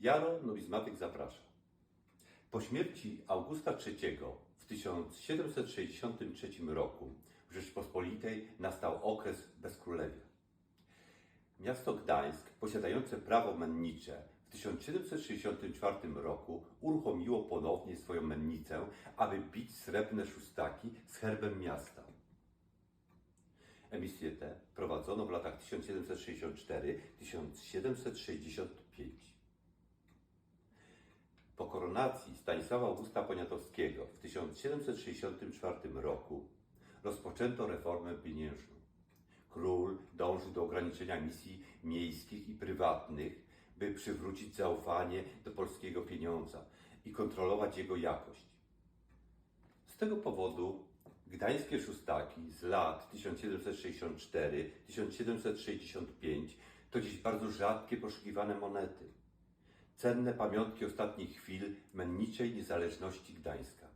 Jaro Numizmatyk zaprasza. Po śmierci Augusta III w 1763 roku w Rzeczpospolitej nastał okres bezkrólewia. Miasto Gdańsk, posiadające prawo mennicze, w 1764 roku uruchomiło ponownie swoją mennicę, aby bić srebrne szóstaki z herbem miasta. Emisję tę prowadzono w latach 1764-1765. Koronacji Stanisława Augusta Poniatowskiego w 1764 roku rozpoczęto reformę pieniężną. Król dążył do ograniczenia misji miejskich i prywatnych, by przywrócić zaufanie do polskiego pieniądza i kontrolować jego jakość. Z tego powodu gdańskie szóstaki z lat 1764-1765 to dziś bardzo rzadkie poszukiwane monety. Cenne pamiątki ostatnich chwil menniczej niezależności Gdańska.